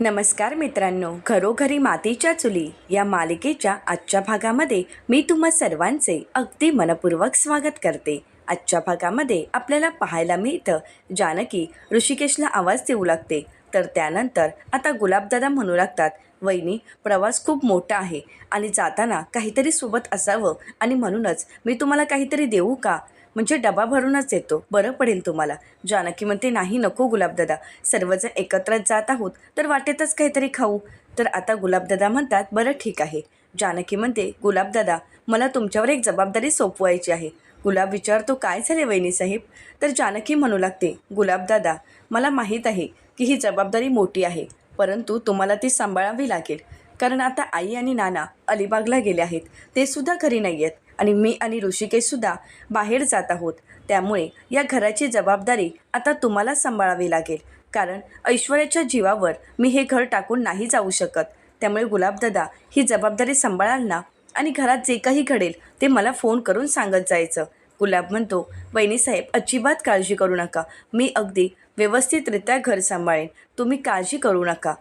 नमस्कार मित्रांनो घरोघरी मातीच्या चुली या मालिकेच्या आजच्या भागामध्ये मी तुम्हा सर्वांचे अगदी मनपूर्वक स्वागत करते. आजच्या भागामध्ये आपल्याला पाहायला मिळतं जानकी ऋषिकेशला आवाज देऊ लागते. तर त्यानंतर आता गुलाबदादा म्हणू लागतात वहिनी प्रवास खूप मोठा आहे आणि जाताना काहीतरी सोबत असावं आणि म्हणूनच मी तुम्हाला काहीतरी देऊ का? म्हणजे डबा भरूनच येतो बरं पडेल तुम्हाला. जानकी म्हणते नाही नको गुलाबदादा. सर्वजण एकत्रच जात आहोत तर वाटेतच काहीतरी खाऊ. तर आता गुलाबदादा म्हणतात बरं ठीक आहे. जानकी म्हणते गुलाबदादा मला तुमच्यावर एक जबाबदारी सोपवायची आहे. गुलाब विचारतो काय झाले वहिनीसाहेब? तर जानकी म्हणू लागते गुलाबदादा मला माहीत आहे की ही जबाबदारी मोठी आहे परंतु तुम्हाला ती सांभाळावी लागेल. कारण आता आई आणि नाना अलिबागला गेले आहेत. ते सुद्धा घरी नाही आहेत. आणि मी आणि ऋषिकेशसुद्धा बाहेर जात आहोत. त्यामुळे या घराची जबाबदारी आता तुम्हाला सांभाळावी लागेल. कारण ऐश्वर्याच्या जीवावर मी हे घर टाकून नाही जाऊ शकत. त्यामुळे गुलाबदादा ही जबाबदारी सांभाळाल ना आणि घरात जे काही घडेल ते मला फोन करून सांगत जायचं. गुलाब म्हणतो वहिनीसाहेब अजिबात काळजी करू नका. मी अगदी व्यवस्थितरित्या घर सांभाळेन. तुम्ही काळजी करू नका.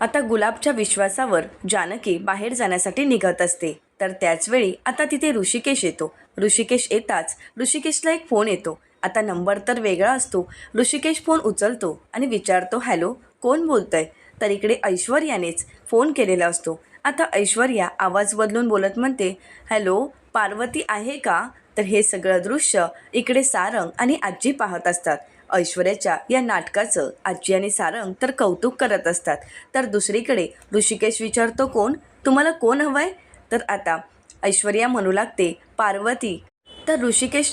आता गुलाबच्या विश्वासावर जानकी बाहेर जाण्यासाठी निघत असते. तर त्याचवेळी आता तिथे ऋषिकेश येतो. ऋषिकेश येताच ऋषिकेशला एक फोन येतो. आता नंबर तर वेगळा असतो. ऋषिकेश फोन उचलतो आणि विचारतो हॅलो कोण बोलतंय? तर इकडे ऐश्वर्यानेच फोन केलेला असतो. आता ऐश्वर्या आवाज बदलून बोलत म्हणते हॅलो पार्वती आहे का? तर हे सगळं दृश्य इकडे सारंग आणि आजी पाहत असतात. ऐश्वर्याच्या या नाटकाचं आजी आणि सारंग तर कौतुक करत असतात. तर दुसरीकडे ऋषिकेश विचारतो कोण? तुम्हाला कोण हवं आहे तर आता ऐश्वर्या म्हणू लागते पार्वती. तर ऋषिकेश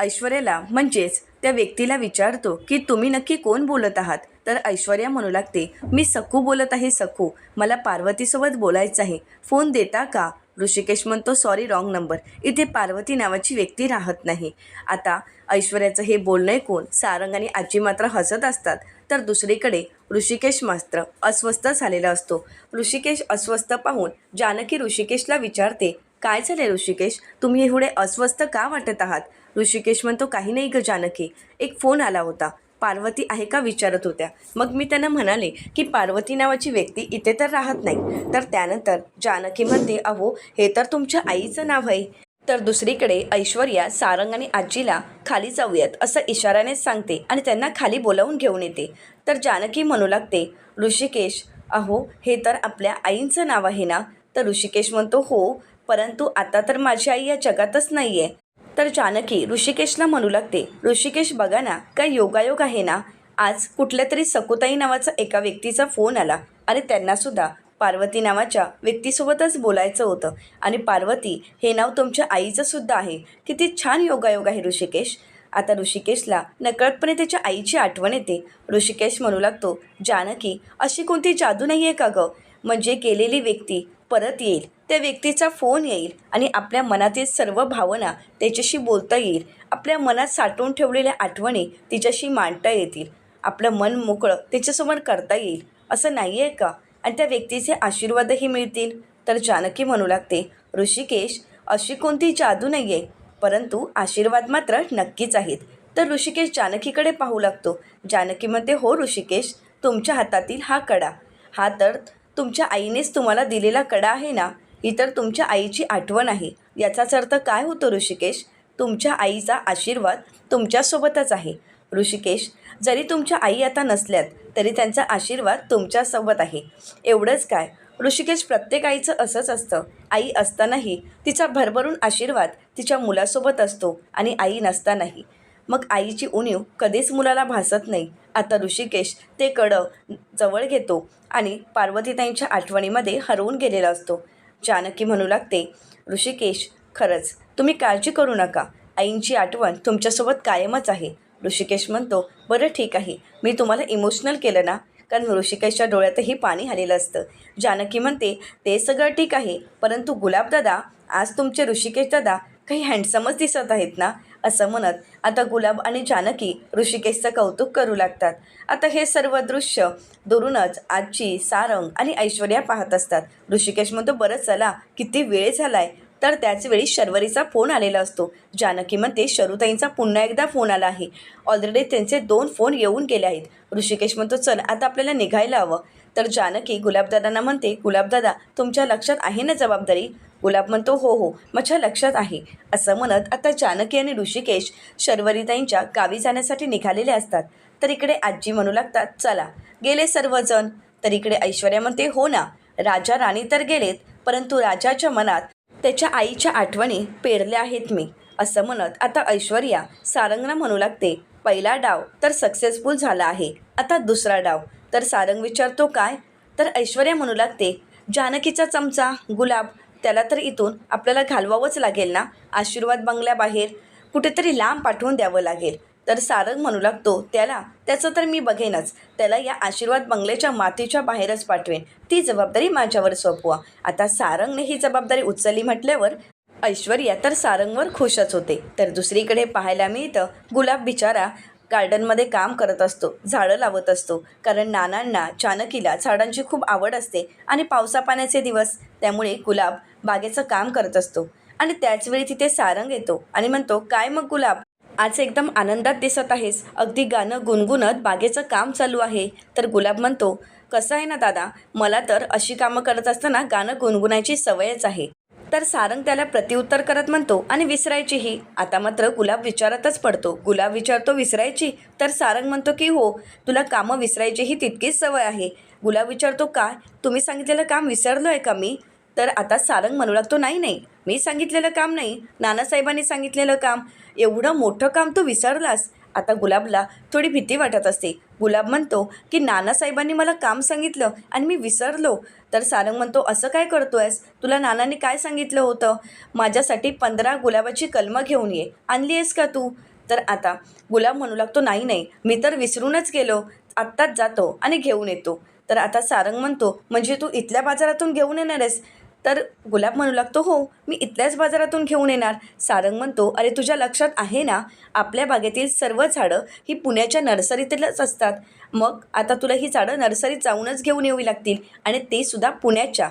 ऐश्वर्याला म्हणजेच? त्या व्यक्तीला विचारतो की तुम्ही नक्की कोण बोलत आहात? तर ऐश्वर्या म्हणू लागते मी सखू बोलत आहे सखू. मला पार्वतीसोबत बोलायचं आहे. फोन देता का? ऋषिकेश म्हणतो सॉरी रॉंग नंबर. इथे पार्वती नावाची व्यक्ती राहत नाही. आता ऐश्वर्याचं हे बोलणं ऐकून सारंग आणि आजी मात्र हसत असतात. तर दुसरीकडे ऋषिकेश मात्र अस्वस्थ झालेला असतो. ऋषिकेश अस्वस्थ पाहून जानकी ऋषिकेशला विचारते काय झाले ऋषिकेश? तुम्ही एवढे अस्वस्थ का वाटत आहात? ऋषिकेश म्हणतो काही नाही ग जानकी एक फोन आला होता. पार्वती आहे का विचारत होत्या. मग मी त्यांना म्हणाले की पार्वती नावाची व्यक्ती इथे तर राहत नाही. तर त्यानंतर जानकी म्हणते अहो हे तर तुमच्या आईचं नाव आहे. तर दुसरीकडे ऐश्वर्या सारंग आणि आजीला खाली जाऊयात असं इशाऱ्यानेच सांगते आणि त्यांना खाली बोलावून घेऊन येते. तर जानकी म्हणू लागते ऋषिकेश अहो हे तर आपल्या आईंचं नाव आहे ना? तर ऋषिकेश म्हणतो हो परंतु आता तर माझी आई या जगातच नाही आहे तर जानकी ऋषिकेशला म्हणू लागते ऋषिकेश बघा ना काय योगायोग आहे ना? आज कुठल्या तरी सकुताई नावाचा एका व्यक्तीचा फोन आला आणि त्यांनासुद्धा पार्वती नावाच्या व्यक्तीसोबतच बोलायचं होतं. आणि पार्वती हे नाव तुमच्या आईचं सुद्धा आहे. किती छान योगायोग आहे ऋषिकेश. आता ऋषिकेशला नकळतपणे त्याच्या आईची आठवण येते. ऋषिकेश म्हणू लागतो जानकी अशी कोणती जादू नाही आहे का गं? म्हणजे गेलेली व्यक्ती परत येईल. त्या व्यक्तीचा फोन येईल आणि आपल्या मनातील सर्व भावना त्याच्याशी बोलता येईल. आपल्या मनात साठवून ठेवलेल्या आठवणी तिच्याशी मांडता येतील. आपलं मन मोकळं त्याच्यासमोर करता येईल. असं नाही आहे का? आणि त्या व्यक्तीचे आशीर्वादही मिळतील. तर जानकी म्हणू लागते ऋषिकेश अशी कोणती जादू नाही आहे परंतु आशीर्वाद मात्र नक्कीच आहेत तर ऋषिकेश जानकीकडे पाहू लागतो. जानकी म्हणते हो ऋषिकेश तुमच्या हातातील हा कडा. हा तर तुमच्या आईनेच तुम्हाला दिलेला कडा आहे ना? ही तर तुमच्या आईची आठवण आहे. याचाच अर्थ काय होतो ऋषिकेश? तुमच्या आईचा आशीर्वाद तुमच्यासोबतच आहे. ऋषिकेश जरी तुमच्या आई आता नसल्यात तरी त्यांचा आशीर्वाद तुमच्यासोबत आहे. एवढंच काय? ऋषिकेश प्रत्येक आईचं असंच असतं. आई असतानाही तिचा भरभरून आशीर्वाद तिच्या मुलासोबत असतो आणि आई नसतानाही. मग आईची उणीव कधीच मुलाला भासत नाही. आता ऋषिकेश ते कडं जवळ घेतो आणि पार्वतीताईंच्या आठवणीमध्ये हरवून गेलेला असतो. जानकी म्हणू लागते ऋषिकेश खरंच तुम्ही काळजी करू नका. आईंची आठवण तुमच्यासोबत कायमच आहे. ऋषिकेश म्हणतो बरं ठीक आहे मी तुम्हाला इमोशनल केलं ना? कारण ऋषिकेशच्या डोळ्यातही पाणी आलेलं असतं. जानकी म्हणते ते सगळं ठीक आहे परंतु गुलाबदादा आज तुमचे ऋषिकेश दादा काही हँडसमच दिसत आहेत ना? असं म्हणत आता गुलाब आणि जानकी ऋषिकेशचं कौतुक करू लागतात. आता हे सर्व दृश्य दुरूनच आजची सारंग आणि ऐश्वर्या पाहत असतात. ऋषिकेश म्हणतो बरं चला किती वेळ झालाय तर त्याचवेळी शर्वरीचा फोन आलेला असतो. जानकी म्हणते शरुताईंचा पुन्हा एकदा फोन आला आहे. ऑलरेडी त्यांचे दोन फोन येऊन गेले आहेत. ऋषिकेश म्हणतो चल आता आपल्याला निघायला हवं. तर जानकी गुलाबदादांना म्हणते गुलाबदादा तुमच्या लक्षात आहे ना जबाबदारी? गुलाब म्हणतो हो हो माझ्या लक्षात आहे. असं म्हणत आता जानकी आणि ऋषिकेश शर्वरीताईंच्या गावी जाण्यासाठी निघालेले असतात. तर इकडे आजी म्हणू लागतात चला गेले सर्वजण. तर इकडे ऐश्वर्या म्हणते हो ना राजा राणी तर गेलेत परंतु राजाच्या मनात त्याच्या आईच्या आठवणी पेरल्या आहेत मी असं म्हणत आता ऐश्वर्या सारंगना म्हणू लागते पहिला डाव तर सक्सेसफुल झाला आहे आता दुसरा डाव. तर सारंग विचारतो काय? तर ऐश्वर्या म्हणू लागते जानकीचा चमचा गुलाब त्याला तर इथून आपल्याला घालवावंच लागेल ना? आशीर्वाद बंगल्याबाहेर कुठेतरी लांब पाठवून द्यावं लागेल. तर सारंग म्हणू लागतो त्याला त्याचं तर मी बघेनच. त्याला या आशीर्वाद बंगल्याच्या मातीच्या बाहेरच पाठवेन. ती जबाबदारी माझ्यावर सोपवा. आता सारंगने ही जबाबदारी उचलली म्हटल्यावर ऐश्वर्या तर सारंगवर खुशच होते. तर दुसरीकडे पाहायला मिळतं गुलाब बिचारा गार्डनमध्ये काम करत असतो झाडं लावत असतो. कारण नानांना चानकीला झाडांची खूप आवड असते आणि पावसापाण्याचे दिवस त्यामुळे गुलाब बागेचं काम करत असतो. आणि त्याचवेळी तिथे सारंग येतो आणि म्हणतो काय मग गुलाब? आज एकदम आनंदात दिसत आहेस. अगदी गाणं गुणगुणत बागेचं काम चालू आहे. तर गुलाब म्हणतो कसं आहे ना दादा? मला तर अशी कामं करत असताना गाणं गुणगुणायची सवयच आहे. तर सारंग त्याला प्रतिउत्तर करत म्हणतो आणि विसरायचीही. आता मात्र गुलाब विचारातच पडतो. गुलाब विचारतो विसरायची? तर सारंग म्हणतो की हो तुला कामं विसरायची ही तितकीच सवय आहे. गुलाब विचारतो काय? तुम्ही सांगितलेलं काम विसरलो आहे का मी? तर आता सारंग म्हणू लागतो नाही नाही मी सांगितलेलं काम नाही नानासाहेबांनी सांगितलेलं काम. एवढं मोठं काम तू विसरलास. आता गुलाबला थोडी भीती वाटत असते. गुलाब म्हणतो की नानासाहेबांनी मला काम सांगितलं आणि मी विसरलो. तर सारंग म्हणतो असं काय करतो आहेस तुला नानाने काय सांगितलं होतं? माझ्यासाठी पंधरा गुलाबाची कलमं घेऊन ये. आणली आहेस का तू? तर आता गुलाब म्हणू लागतो नाही नाही मी तर विसरूनच गेलो. आत्ताच जातो आणि घेऊन येतो. तर आता सारंग म्हणतो म्हणजे तू इथल्या बाजारातून घेऊन येणार आहेस? तर गुलाब म्हणू लागतो हो मी इथल्याच बाजारातून घेऊन येणार. सारंग म्हणतो अरे तुझ्या लक्षात आहे ना? आपल्या बागेतील सर्व झाडं ही पुण्याच्या नर्सरीतीलच असतात. मग आता तुला ही झाडं नर्सरीत जाऊनच घेऊन येऊ लागतील आणि ते सुद्धा पुण्याच्या.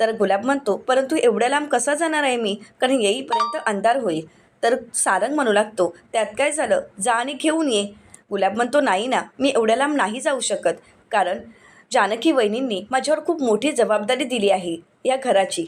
तर गुलाब म्हणतो परंतु एवढ्या लांब कसा जाणार आहे मी? कारण येईपर्यंत अंधार होईल. तर सारंग म्हणू लागतो त्यात काय झालं? जा आणि घेऊन ये. गुलाब म्हणतो नाही ना मी एवढ्या लांब नाही जाऊ शकत. कारण जानकी वहिनींनी माझ्यावर खूप मोठी जबाबदारी दिली आहे. या घराची.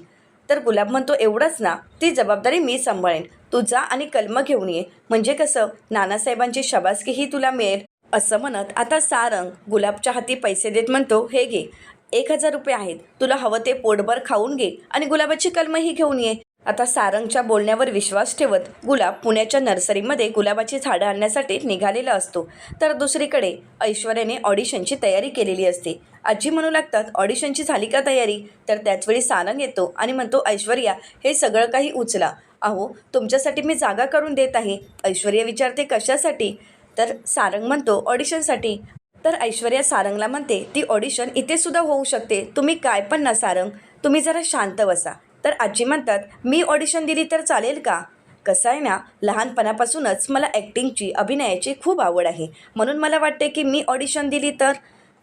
तर गुलाब म्हणतो एवढंच ना ती जबाबदारी मी सांभाळेन. तू जा आणि कलमं घेऊन ये. म्हणजे कसं नानासाहेबांची शबासकीही तुला मिळेल. असं म्हणत आता सारंग गुलाबच्या हाती पैसे देत म्हणतो हे घे. एक हजार रुपये आहेत. तुला हवं ते पोटभर खाऊन घे आणि गुलाबाची कलमही घेऊन ये. आता सारंगच्या बोलण्यावर विश्वास ठेवत गुलाब पुण्याच्या नर्सरीमध्ये गुलाबाची झाडं आणण्यासाठी निघालेला असतो. तर दुसरीकडे ऐश्वर्याने ऑडिशनची तयारी केलेली असते. आजी म्हणू लागतात ऑडिशनची झाली का तयारी? तर त्याचवेळी सारंग येतो आणि म्हणतो ऐश्वर्या हे सगळं काही उचला. अहो तुमच्यासाठी मी जागा करून देत आहे. ऐश्वर्या विचारते कशासाठी? तर सारंग म्हणतो ऑडिशनसाठी. तर ऐश्वर्या सारंगला म्हणते ती ऑडिशन इथेसुद्धा होऊ शकते. तुम्ही काय पण ना सारंग. तुम्ही जरा शांत बसा. तर आजी म्हणतात मी ऑडिशन दिली तर चालेल का? कसं आहे ना लहानपणापासूनच मला ॲक्टिंगची अभिनयाची खूप आवड आहे. म्हणून मला वाटते की मी ऑडिशन दिली तर.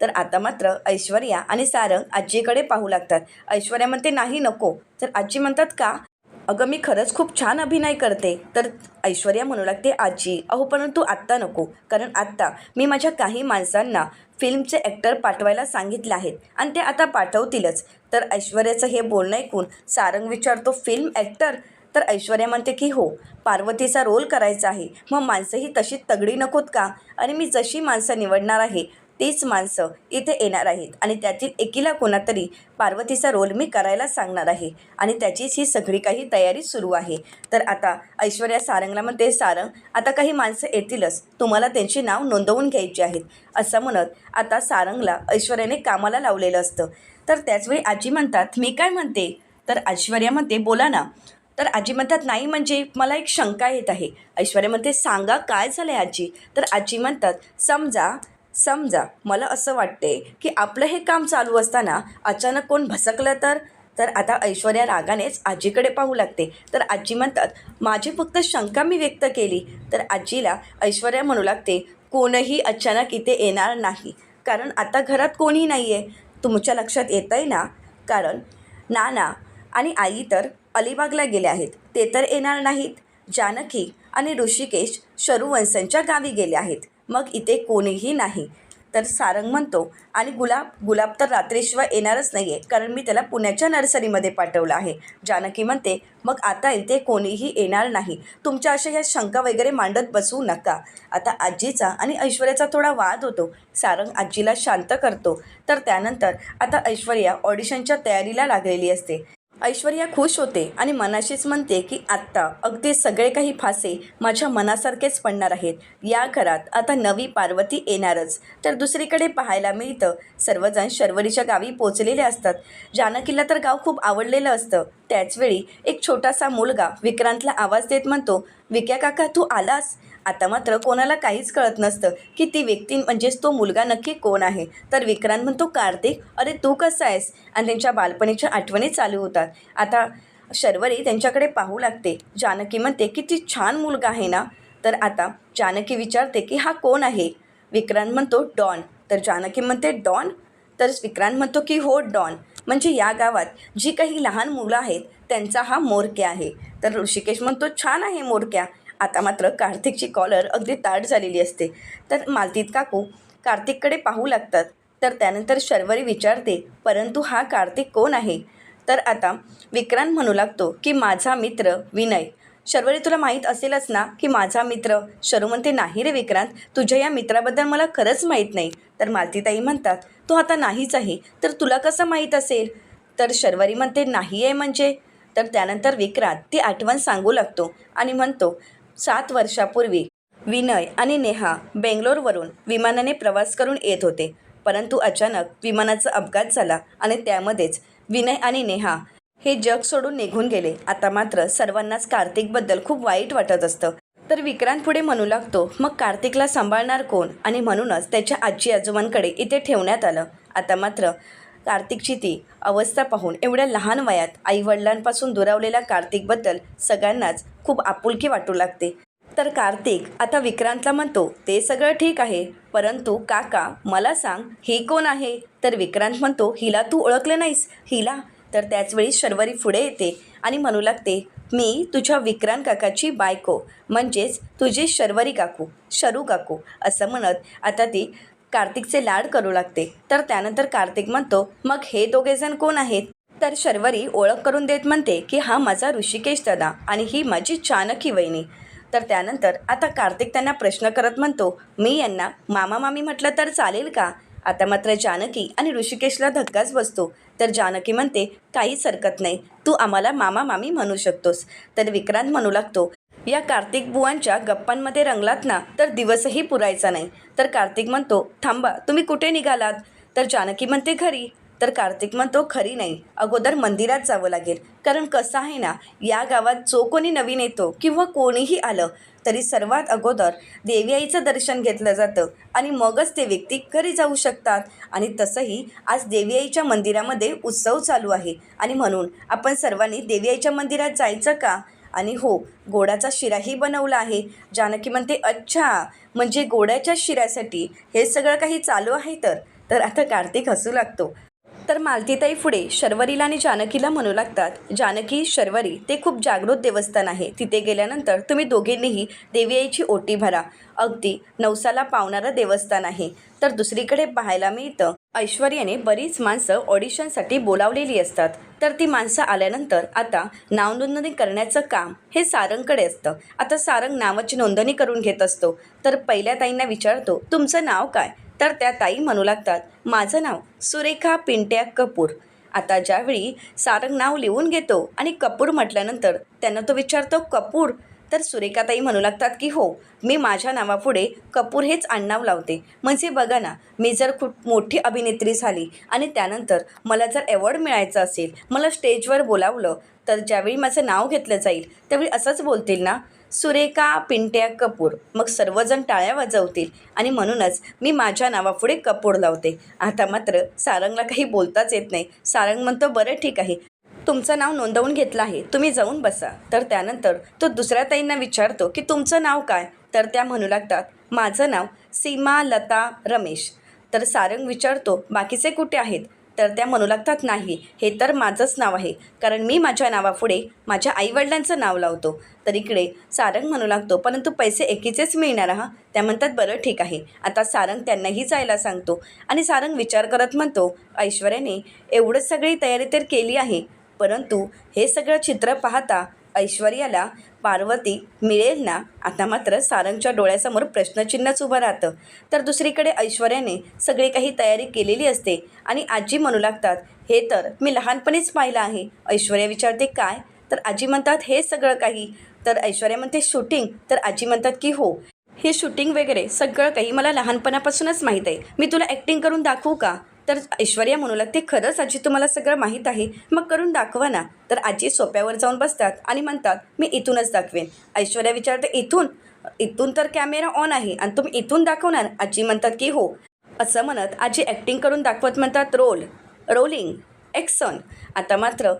तर आता मात्र ऐश्वर्या आणि सारंग आजीकडे पाहू लागतात. ऐश्वर्या म्हणते नाही नको. तर आजी म्हणतात का? अगं मी खरंच खूप छान अभिनय करते. तर ऐश्वर्या म्हणू लागते आजी अहो परंतु आत्ता नको. कारण आत्ता मी माझ्या काही माणसांना फिल्मचे ॲक्टर पाठवायला सांगितले आहेत आणि ते आता पाठवतीलच. तर ऐश्वर्याचं हे बोलणं ऐकून सारंग विचारतो फिल्म ॲक्टर? तर ऐश्वर्या म्हणते की हो पार्वतीचा रोल करायचा आहे. मग माणसंही तशी तगडी नकोत का? आणि मी जशी माणसं निवडणार आहे तीच माणसं इथे येणार आहेत. आणि त्यातील एकीला कोणातरी पार्वतीचा रोल मी करायला सांगणार आहे. आणि त्याचीच ही सगळी काही तयारी सुरू आहे. तर आता ऐश्वर्या सारंगला म्हणते सारंग आता काही माणसं येतीलच. तुम्हाला त्यांची नाव नोंदवून घ्यायची आहेत. असं म्हणत आता सारंगला ऐश्वर्याने कामाला लावलेलं असतं. तर त्याचवेळी आजी म्हणतात मी काय म्हणते? तर ऐश्वर्या म्हणते बोला ना. तर आजी म्हणतात नाही म्हणजे मला एक शंका येत आहे. ऐश्वर्या म्हणते सांगा काय झालं आहे आजी? तर आजी म्हणतात समजा समजा मला असं वाटते की आपलं हे काम चालू असताना अचानक कोण भसकलं तर? तर आता ऐश्वर्या रागानेच आजीकडे पाहू लागते. तर आजी म्हणतात माझी फक्त शंका मी व्यक्त केली. तर आजीला ऐश्वर्या म्हणू लागते कोणही अचानक इथे येणार नाही. कारण आता घरात कोणी नाही आहे तुमच्या लक्षात येतं आहे ना? कारण नाना आणि आई तर अलिबागला गेले आहेत. ते तर येणार नाहीत. जानकी आणि ऋषिकेश शरुवंशांच्या गावी गेले आहेत. मग इथे कोणीही नाही. तर सारंग म्हणतो आणि गुलाब गुलाब तर रात्रीशिवाय येणारच नाही आहे कारण मी त्याला पुण्याच्या नर्सरीमध्ये पाठवलं आहे. जानकी म्हणते मग आता इथे कोणीही येणार नाही. तुमच्या अशा ह्या शंका वगैरे मांडत बसू नका. आता आजीचा आणि ऐश्वर्याचा थोडा वाद होतो. सारंग आजीला शांत करतो. तर त्यानंतर आता ऐश्वर्या ऑडिशनच्या तयारीला लागलेली असते. ऐश्वर्या खुश होते आणि मनाशीच म्हणते की आत्ता अगदी सगळे काही फासे माझ्या मनासारखेच पडणार आहेत. या घरात आता नवी पार्वती येणारच. तर दुसरीकडे पाहायला मिळतं सर्वजण शर्वरीच्या गावी पोचलेले असतात. जानकीला तर गाव खूप आवडलेलं असतं. त्याचवेळी एक छोटासा मुलगा विक्रांतला आवाज देत म्हणतो विक्या काका तू आलास? आता मात्र कोणाला काहीच कळत नसतं की ती व्यक्ती म्हणजेच तो मुलगा नक्की कोण आहे. तर विक्रांत म्हणतो कार्तिक अरे तू कसा आहेस? आणि त्यांच्या बालपणीच्या आठवणी चालू होतात. आता शर्वरी त्यांच्याकडे पाहू लागते. जानकी म्हणते की ती छान मुलगा आहे ना. तर आता जानकी विचारते की हा कोण आहे? विक्रांत म्हणतो डॉन. तर जानकी म्हणते डॉन? तर विक्रांत म्हणतो की हो डॉन. म्हणजे या गावात जी काही लहान मुलं आहेत त्यांचा हा मोरक्या आहे. तर ऋषिकेश म्हणतो छान आहे मोरक्या. आता मात्र कार्तिकची कॉलर अगदी ताट झालेली असते. तर मालतीत काकू कार्तिककडे पाहू लागतात. तर त्यानंतर शर्वरी विचारते परंतु हा कार्तिक कोण आहे? तर आता विक्रांत म्हणू लागतो की माझा मित्र विनय. शर्वरी तुला माहीत असेलच ना की माझा मित्र शरू म्हणते नाही रे विक्रांत तुझ्या या मित्राबद्दल मला खरंच माहीत नाही. तर मालतीताई म्हणतात तो आता नाहीच आहे. तर तुला कसं माहीत असेल? तर शर्वरी म्हणते नाही आहे म्हणजे. तर त्यानंतर विक्रांत ती आठवण सांगू लागतो आणि म्हणतो सात वर्षापूर्वी विनय आणि नेहा बेंगलोरवरून विमानाने प्रवास करून येत होते. परंतु अचानक विमानाचा अपघात झाला आणि त्यामध्येच विनय आणि नेहा हे जग सोडून निघून गेले. आता मात्र सर्वांनाच कार्तिकबद्दल खूप वाईट वाटत असतं. तर विक्रांत पुढे म्हणू लागतो मग कार्तिकला सांभाळणार कोण? आणि म्हणूनच त्याच्या आजी आजोबांकडे इथे ठेवण्यात आलं. आता मात्र कार्तिकची ती अवस्था पाहून एवढ्या लहान वयात आईवडिलांपासून दुरावलेल्या कार्तिकबद्दल सगळ्यांनाच खूप आपुलकी वाटू लागते. तर कार्तिक आता विक्रांतला म्हणतो ते सगळं ठीक आहे परंतु काका मला सांग ही कोण आहे? तर विक्रांत म्हणतो हिला तू ओळखलं नाहीस हिला. तर त्याचवेळी शर्वरी पुढे येते आणि म्हणू लागते मी तुझ्या विक्रांत काकाची बायको म्हणजेच तुझी शर्वरी काकू शरू काकू असं म्हणत आता ती कार्तिकचे लाड करू लागते. तर त्यानंतर कार्तिक म्हणतो मग हे दोघेजण कोण आहेत? तर शर्वरी ओळख करून देत म्हणते की हा माझा ऋषिकेश दादा आणि ही माझी चाणकी वहिनी. तर त्यानंतर आता कार्तिक त्यांना प्रश्न करत म्हणतो मी यांना मामा मामी म्हटलं तर चालेल का? आता मात्र जानकी आणि ऋषिकेशला धक्काच बसतो. तर जानकी म्हणते काहीच हरकत नाही. तू आम्हाला मामा मामी म्हणू शकतोस. तर विक्रांत म्हणू लागतो या कार्तिक बुवांच्या गप्पांमध्ये रंगलात ना तर दिवसही पुरायचा नाही तर कार्तिक म्हणतो थांबा तुम्ही कुठे निघालात तर जानकी म्हणते घरी तर कार्तिक म्हणतो खरी नाही. अगोदर मंदिरात जावं लागेल. कारण कसं आहे ना या गावात जो कोणी नवीन येतो किंवा कोणीही आलं तरी सर्वात अगोदर देवी आईचं दर्शन घेतलं जातं आणि मगच ते व्यक्ती घरी जाऊ शकतात. आणि तसंही आज देवी आईच्या मंदिरामध्ये उत्सव चालू आहे. आणि म्हणून आपण सर्वांनी देवी आईच्या मंदिरात जायचं का? आणि हो गोडाचा शिराही बनवला आहे. जानकी म्हणते अच्छा म्हणजे गोड्याच्या शिऱ्यासाठी हे सगळं काही चालू आहे तर? तर आता कार्तिक हसू लागतो. तर मालतीताई पुढे शर्वरीला आणि जानकीला म्हणू लागतात. जानकी शर्वरी ते खूप जागृत देवस्थान आहे. तिथे गेल्यानंतर तुम्ही दोघींनीही देवी आईची ओटी भरा. अगदी नवसाला पावणारं देवस्थान आहे. तर दुसरीकडे पाहायला मिळतं ऐश्वर्याने बरीच माणसं ऑडिशनसाठी बोलावलेली असतात. तर ती माणसं आल्यानंतर आता नावनोंदणी करण्याचं काम हे सारंगकडे असतं. आता सारंग नावाची नोंदणी करून घेत असतो. तर पहिल्या ताईंना विचारतो तुमचं नाव काय? तर त्या ताई म्हणू लागतात माझं नाव सुरेखा पिंट्या कपूर. आता ज्यावेळी सारंग नाव लिहून घेतो आणि कपूर म्हटल्यानंतर त्यांना तो विचारतो कपूर? तर सुरेखाताई म्हणू लागतात की हो मी माझ्या नावापुढे कपूर हेच आडनाव लावते. म्हणजे बघा ना मी जर खूप मोठी अभिनेत्री झाली आणि त्यानंतर मला जर अवॉर्ड मिळायचा असेल मला स्टेजवर बोलावलं तर ज्यावेळी माझं नाव घेतलं जाईल त्यावेळी असंच बोलतील ना? सुरेखा पिंट्या कपूर. मग सर्वजण टाळ्या वाजवतील. आणि म्हणूनच मी माझ्या नावापुढे कपूर लावते. आता मात्र सारंगला काही बोलताच येत नाही. सारंग म्हणतो बरं ठीक आहे. तुमचं नाव नोंदवून घेतलं आहे. तुम्ही जाऊन बसा. तर त्यानंतर तो दुसऱ्या ताईंना विचारतो की तुमचं नाव काय? तर त्या म्हणू लागतात माझं नाव सीमा लता रमेश. तर सारंग विचारतो बाकीचे कुठे आहेत? तर त्या म्हणू लागतात नाही हे तर माझंच नाव आहे. कारण मी माझ्या नावापुढे माझ्या आईवडिलांचं नाव लावतो. तर इकडे सारंग म्हणू लागतो परंतु पैसे एकीचेच मिळणार हा? त्या म्हणतात बरं ठीक आहे. आता सारंग त्यांनाही जायला सांगतो. आणि सारंग विचार करत म्हणतो ऐश्वर्याने एवढं सगळी तयारी तर केली आहे परंतु हे सगळं चित्र पाहता ऐश्वर्याला पार्वती मिळेल ना? आता मात्र सारंगच्या डोळ्यासमोर प्रश्नचिन्हच उभं राहतं. तर दुसरीकडे ऐश्वर्याने सगळी काही तयारी केलेली असते आणि आजी म्हणू लागतात हे तर मी लहानपणीच पाहिलं आहे. ऐश्वर्या विचारते काय? तर आजी म्हणतात हे सगळं काही. तर ऐश्वर्या म्हणते शूटिंग? तर आजी म्हणतात की हो. हे शूटिंग वगैरे सगळं काही मला लहानपणापासूनच माहीत आहे. मी तुला ॲक्टिंग करून दाखवू का? तर ऐश्वर्या म्हणू लागते खरंच आजी तुम्हाला सगळं माहीत आहे? मग करून दाखवा ना. तर आजी सोप्यावर जाऊन बसतात आणि म्हणतात मी इथूनच दाखवेन. ऐश्वर्या विचारते इथून? इथून तर कॅमेरा ऑन आहे आणि तुम्ही इथून दाखवणार? आजी म्हणतात की हो. असं म्हणत आजी ॲक्टिंग करून दाखवत म्हणतात रोल रोलिंग एक्सन आता मात्र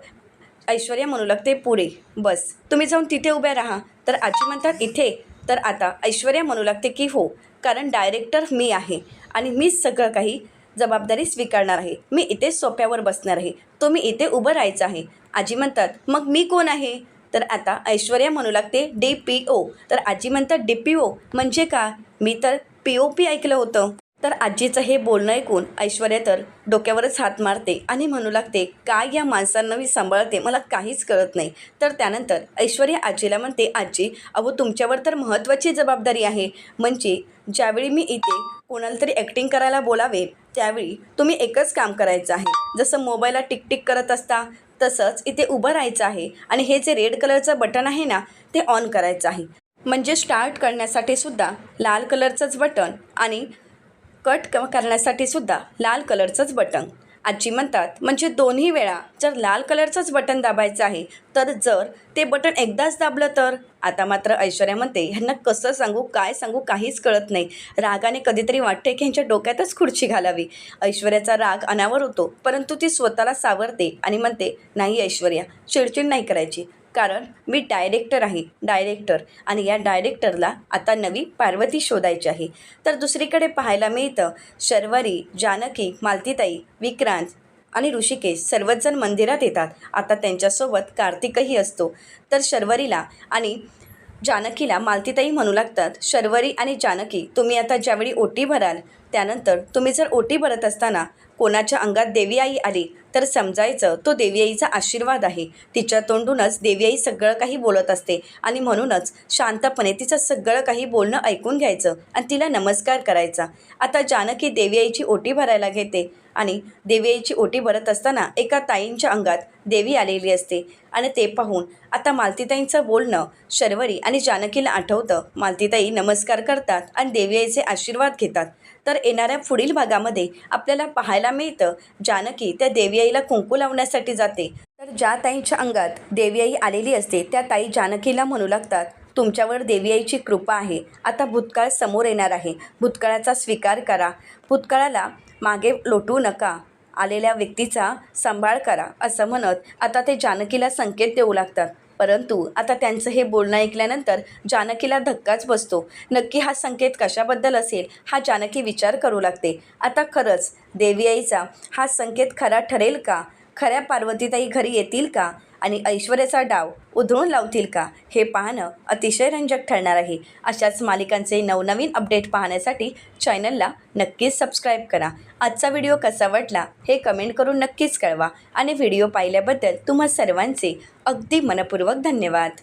ऐश्वर्या म्हणू लागते पुढे बस तुम्ही जाऊन तिथे उभ्या राहा. तर आजी म्हणतात इथे. तर आता ऐश्वर्या म्हणू लागते की हो कारण डायरेक्टर मी आहे आणि मीच सगळं काही जबाबदारी स्वीकारणार आहे. मी इथे सोप्यावर बसणार आहे. तुम्ही इथे उभं राहायचं आहे. आजी म्हणतात मग मी कोण आहे? तर आता ऐश्वर्या म्हणू लागते डी पी ओ. तर आजी म्हणतात डी पी ओ? म्हणजे का? मी तर पी ओ पी ऐकलं होतं. तर आजीचं हे बोलणं ऐकून ऐश्वर्या तर डोक्यावरच हात मारते आणि म्हणू लागते काय या माणसांना मी सांभाळते? मला काहीच कळत नाही. तर त्यानंतर ऐश्वर्या आजीला म्हणते आजी अहो तुमच्यावर तर महत्त्वाची जबाबदारी आहे. म्हणजे ज्यावेळी मी इथे कोणाला तरी ॲक्टिंग करायला बोलावे त्यावेळी तुम्ही एकच काम करायचं आहे. जसं मोबाईलला टिकटिक करत असता तसंच इथे उभं राहायचं आहे आणि हे जे रेड कलरचं बटन आहे ना ते ऑन करायचं आहे. म्हणजे स्टार्ट करण्यासाठी सुद्धा लाल कलरचंच बटन आणि कट क करण्यासाठी सुद्धा लाल कलरचंच बटन. आजी म्हणतात म्हणजे दोन्ही वेळा जर लाल कलरचंच बटन दाबायचं आहे तर जर ते बटन एकदाच दाबलं तर? आता मात्र ऐश्वर्या म्हणते ह्यांना कसं सांगू काय सांगू काहीच कळत नाही. रागाने कधीतरी वाटते की ह्यांच्या डोक्यातच खुर्ची घालावी. ऐश्वर्याचा राग अनावर होतो परंतु ती स्वतःला सावरते आणि म्हणते नाही ऐश्वर्या चिडचिड नाही करायची. कारण मी डायरेक्टर आहे डायरेक्टर आणि या डायरेक्टरला आता नवी पार्वती शोधायची आहे. तर दुसरीकडे पाहायला मिळतं शर्वरी जानकी मालतीताई विक्रांत आणि ऋषिकेश सर्वचजण मंदिरात येतात. आता त्यांच्यासोबत कार्तिकही असतो. तर शर्वरीला आणि जानकीला मालतीताई म्हणू लागतात शर्वरी आणि जानकी तुम्ही आता ज्यावेळी ओटी भराल त्यानंतर तुम्ही जर ओटी भरत असताना कोणाच्या अंगात देवी आई आली तर समजायचं तो देवीआईचा आशीर्वाद आहे. तिच्या तोंडूनच देवीआई सगळं काही बोलत असते आणि म्हणूनच शांतपणे तिचं सगळं काही बोलणं ऐकून घ्यायचं आणि तिला नमस्कार करायचा. आता जानकी देवीआईची ओटी भरायला घेते आणि देवीआईची ओटी भरत असताना एका ताईंच्या अंगात देवी आलेली असते आणि ते पाहून आता मालतीताईंचं बोलणं शर्वरी आणि जानकीला आठवतं. मालतीताई नमस्कार करतात आणि देवीआईचे आशीर्वाद घेतात. तर येणाऱ्या पुढील भागामध्ये आपल्याला पाहायला मिळतं जानकी त्या देवीआईला कुंकू लावण्यासाठी जाते. तर ज्या ताईंच्या अंगात देवीआई आलेली असते त्या ताई जानकीला म्हणू लागतात तुमच्यावर देवी आईची कृपा आहे. आता भूतकाळ समोर येणार आहे. भूतकाळाचा स्वीकार करा. भूतकाळाला मागे लोटू नका. आलेल्या व्यक्तीचा सांभाळ करा असं म्हणत आता ते जानकीला संकेत देऊ लागतात. परंतु आता त्यांचं हे बोलणं ऐकल्यानंतर जानकीला धक्काच बसतो. नक्की हा संकेत कशाबद्दल असेल हा जानकी विचार करू लागते. आता खरंच देवी आईचा हा संकेत खरा ठरेल का? खऱ्या पार्वतीताई घरी येतील का? आणि ऐश्वर्याचा डाव उधळून लावतील का हे पाहणं अतिशय रंजक ठरणार आहे. अशाच मालिकांचे नवनवीन अपडेट पाहण्यासाठी चॅनलला नक्कीच सबस्क्राईब करा. आजचा व्हिडिओ कसा वाटला हे कमेंट करून नक्कीच कळवा आणि व्हिडिओ पाहिल्याबद्दल तुम्हा सर्वांचे अगदी मनपूर्वक धन्यवाद.